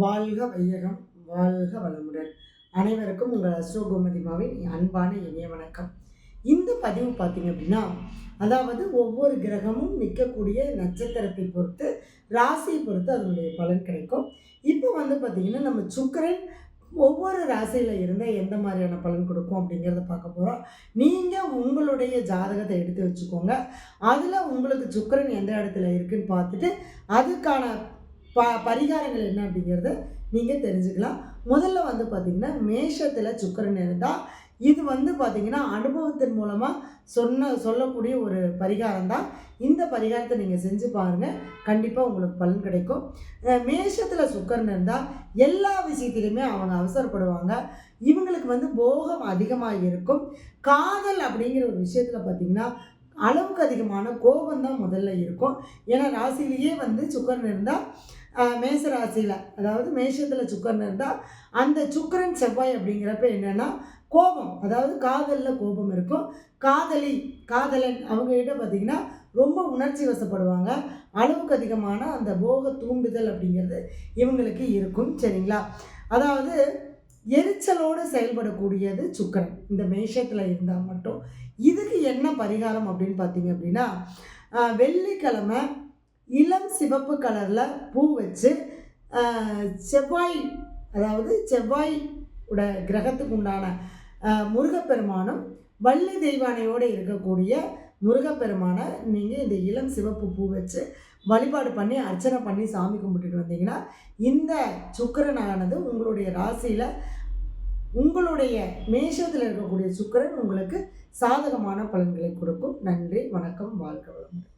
வாழ்க வையகம் வாழ்க வளமுடன். அனைவருக்கும் உங்கள் அஸ்ரோ கோமதிமாவின் அன்பான இனிய வணக்கம். இந்த பதிவு பார்த்தீங்க அப்படின்னா அதாவது ஒவ்வொரு கிரகமும் நிற்கக்கூடிய நட்சத்திரத்தை பொறுத்து ராசியை பொறுத்து அதனுடைய பலன் கிடைக்கும். இப்போ வந்து பார்த்திங்கன்னா நம்ம சுக்கிரன் ஒவ்வொரு ராசியில் இருந்தால் எந்த மாதிரியான பலன் கொடுக்கும் அப்படிங்கிறத பார்க்க போகிறோம் நீங்கள் உங்களுடைய ஜாதகத்தை எடுத்து வச்சுக்கோங்க. அதில் உங்களுக்கு சுக்கிரன் எந்த இடத்துல இருக்குன்னு பார்த்துட்டு அதுக்கான ப பரிகாரங்கள் என்ன அப்படிங்கிறத நீங்கள் தெரிஞ்சுக்கலாம். முதல்ல வந்து பார்த்திங்கன்னா மேஷத்தில் சுக்கரன் இருந்தால் இது வந்து பார்த்திங்கன்னா அனுபவத்தின் மூலமாக சொன்ன சொல்லக்கூடிய ஒரு பரிகாரம் தான். இந்த பரிகாரத்தை நீங்கள் செஞ்சு பாருங்கள் கண்டிப்பாக உங்களுக்கு பலன் கிடைக்கும். மேஷத்தில் சுக்கரன் இருந்தால் எல்லா விஷயத்துலையுமே அவங்க அவசரப்படுவாங்க. இவங்களுக்கு வந்து போகம் அதிகமாக இருக்கும். காதல் அப்படிங்கிற ஒரு விஷயத்தில் பார்த்திங்கன்னா அளவுக்கு அதிகமான கோபம் தான் முதல்ல இருக்கும். ஏன்னா ராசிலேயே வந்து சுக்கரன் இருந்தால் மேச ராசியில் அதாவது மேஷத்தில் சுக்கரன் இருந்தால் அந்த சுக்கரன் செவ்வாய் அப்படிங்கிறப்ப என்னென்னா கோபம். அதாவது காதலில் கோபம் இருக்கும். காதலி காதலன் அவங்ககிட்ட பார்த்திங்கன்னா ரொம்ப உணர்ச்சி வசப்படுவாங்க. அளவுக்கு அதிகமான அந்த போக தூண்டுதல் அப்படிங்கிறது இவங்களுக்கு இருக்கும். சரிங்களா? அதாவது எரிச்சலோடு செயல்படக்கூடியது சுக்கரன். இந்த மேஷத்தில் இருந்தால் மட்டும். இதுக்கு என்ன பரிகாரம் அப்படின்னு பார்த்தீங்க அப்படின்னா வெள்ளிக்கிழமை இளம் சிவப்பு கலரில் பூ வச்சு செவ்வாய் அதாவது செவ்வாய் உட கிரகத்துக்கு உண்டான முருகப்பெருமானும் வள்ளி தெய்வானையோடு இருக்கக்கூடிய முருகப்பெருமானை நீங்கள் இந்த இளம் சிவப்பு பூ வச்சு வழிபாடு பண்ணி அர்ச்சனை பண்ணி சாமி கும்பிட்டுட்டு வந்தீங்கன்னா இந்த சுக்கரனானது உங்களுடைய ராசியில் உங்களுடைய மேஷத்தில் இருக்கக்கூடிய சுக்கிரன் உங்களுக்கு சாதகமான பலன்களை கொடுக்கும். நன்றி வணக்கம் வாழ்க்கை வளமுடன்.